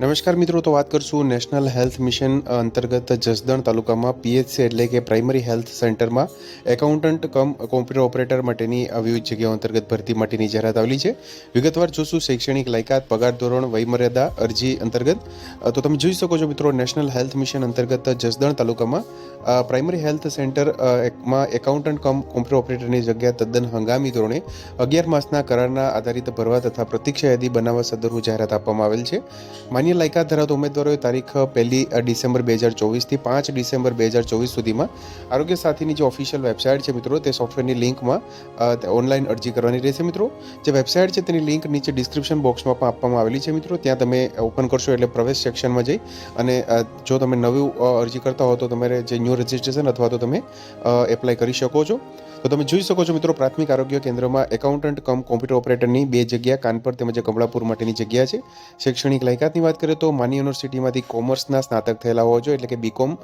નમસ્કાર મિત્રો, તો વાત કરશું નેશનલ હેલ્થ મિશન અંતર્ગત જસદણ તાલુકામાં પીએચસી એટલે કે પ્રાઇમરી હેલ્થ સેન્ટરમાં એકાઉન્ટન્ટ કમ કોમ્પ્યુટર ઓપરેટર માટેની વિવિધ જગ્યાઓ અંતર્ગત ભરતી માટેની જાહેરાત આવેલી છે. વિગતવાર જોશું શૈક્ષણિક લાયકાત, પગાર ધોરણ, વયમર્યાદા, અરજી અંતર્ગત. તો તમે જોઈ શકો છો મિત્રો નેશનલ હેલ્થ મિશન અંતર્ગત જસદણ તાલુકામાં પ્રાઇમરી હેલ્થ સેન્ટર અ, એકાઉન્ટન્ટ કમ કોમ્પ્યુટર ઓપરેટરની જગ્યા તદ્દન હંગામી ધોરણે અગિયાર માસના કરારના આધારિત ભરવા તથા પ્રતીક્ષા યાદી બનાવવા સદરનું જાહેરાત આપવામાં આવેલ છે. માન્ય લાયકાત ધરાવતા ઉમેદવારોએ તારીખ પહેલી ડિસેમ્બર બે હજાર ચોવીસથી પાંચ ડિસેમ્બર બે હજાર ચોવીસ સુધીમાં આરોગ્ય સાથીની જે ઓફિશિયલ વેબસાઇટ છે મિત્રો તે સોફ્ટવેરની લિંકમાં ઓનલાઈન અરજી કરવાની રહેશે મિત્રો. જે વેબસાઇટ છે તેની લિંક નીચે ડિસ્ક્રિપ્શન બોક્સમાં પણ આપવામાં આવેલી છે મિત્રો. ત્યાં તમે ઓપન કરશો એટલે પ્રવેશ સેક્શનમાં જઈ અને જો તમે નવું અરજી કરતા હો તો તમારે જે ન્યૂ રજિસ્ટ્રેશન અથવા તો તમે એપ્લાય કરી શકો છો. તો તમે જોઈ શકો છો મિત્રો, પ્રાથમિક આરોગ્ય કેન્દ્રમાં એકાઉન્ટન્ટ કમ કોમ્પ્યુટર ઓપરેટરની બે જગ્યા, કાનપર તેમજ કમળાપુર માટેની જગ્યા છે. શૈક્ષણિક લાયકાતની વાત કરીએ તો માની યુનિવર્સિટીમાંથી કોમર્સના સ્નાતક થયેલા હોવા જોઈએ, એટલે કે બીકોમ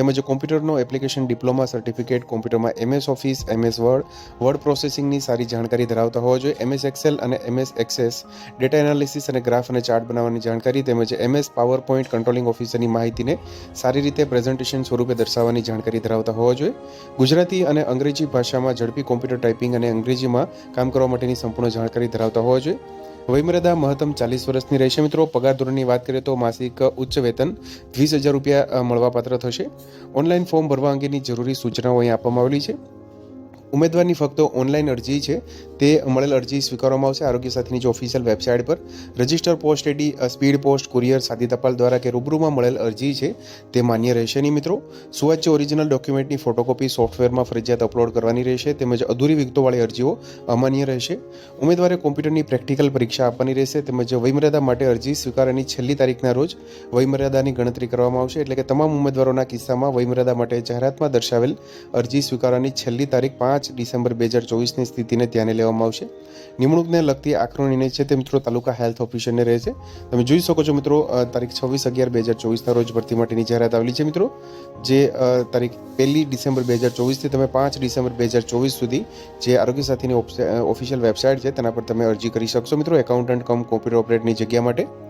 તેમજ કોમ્પ્યુટરનો એપ્લિકેશન ડિપ્લોમા સર્ટિફિકેટ કોમ્પ્યુટરમાં MS office MS word word પ્રોસેસિંગની સારી જાણકારી ધરાવતા હોવા જોઈએ. એમએસ એક્સેલ અને એમએસ એક્સેસ ડેટા એનાલિસિસ અને ગ્રાફ અને ચાર્ટ બનાવવાની જાણકારી તેમજ એમએસ પાવર પોઈન્ટ કંટ્રોલિંગ ઓફિસરની માહિતીને સારી રીતે પ્રેઝન્ટેશન સ્વરૂપે દર્શાવવાની જાણકારી ધરાવતા હોવા જોઈએ. ગુજરાતી અને અંગ્રેજી ભાષામાં ઝડપી કોમ્પ્યુટર ટાઈપિંગ અને અંગ્રેજીમાં કામ કરવા માટેની સંપૂર્ણ જાણકારી ધરાવતા હોવા જોઈએ. વયમર્યાદા મહત્તમ ચાલીસ વર્ષની રહેશે મિત્રો. પગાર ધોરણની વાત કરીએ તો માસિક ઉચ્ચ વેતન વીસ હજાર રૂપિયા મળવાપાત્ર થશે. ઓનલાઈન ફોર્મ ભરવા અંગેની જરૂરી સૂચનાઓ અહીં આપવામાં આવેલી છે. ઉમેદવારની ફક્ત ઓનલાઈન અરજી છે. તે મળેલ અરજી સ્વીકારવામાં આવશે. આરોગ્ય સાથીની જે ઓફિશિયલ વેબસાઇટ પર register post AD speed post courier સાદી ટપાલ દ્વારા કે રૂબરૂમાં મળેલ અરજી છે, તે માન્ય રહેશે નહીં મિત્રો. સુવાચ્ય ઓરિજિનલ ડોક્યુમેન્ટની ફોટોકોપી સોફ્ટવેરમાં ફરજિયાત અપલોડ કરવાની રહેશે. તેમજ અધૂરી વિગતોવાળી અરજીઓ અમાન્ય રહેશે. ઉમેદવારે કોમ્પ્યુટરની પ્રેક્ટિકલ પરીક્ષા આપવાની રહેશે. તેમજ વયમર્યાદા માટે અરજી સ્વીકારવાની છેલ્લી તારીખના રોજ વયમર્યાદાની ગણતરી કરવામાં આવશે. એટલે કે તમામ ઉમેદવારોના કિસ્સામાં વયમર્યાદા માટે જાહેરાતમાં દર્શાવેલ અરજી સ્વીકારવાની છેલ્લી તારીખ પાંચ ડિસેમ્બર બે હજાર ચોવીસની સ્થિતિને ધ્યાને લેવામાં આવશે. નિમણૂકને લગતી આખરો નિર્ણય છે તે મિત્રો તાલુકા હેલ્થ ઓફિસરને રહેશે તમે જોઈ શકો છો મિત્રો તારીખ છવ્વીસ અગિયાર બે હજાર ચોવીસના રોજ ભરતી માટેની જાહેરાત આવેલી છે મિત્રો, જે તારીખ પહેલી ડિસેમ્બર બે હજાર ચોવીસથી તમે પાંચ ડિસેમ્બર બે હજાર ચોવીસ સુધી જે આરોગ્ય સાથીની ઓફિશિયલ વેબસાઇટ છે તેના પર તમે અરજી કરી શકશો મિત્રો, એકાઉન્ટન્ટ કમ કોમ્પ્યુટર ઓપરેટની જગ્યા માટે.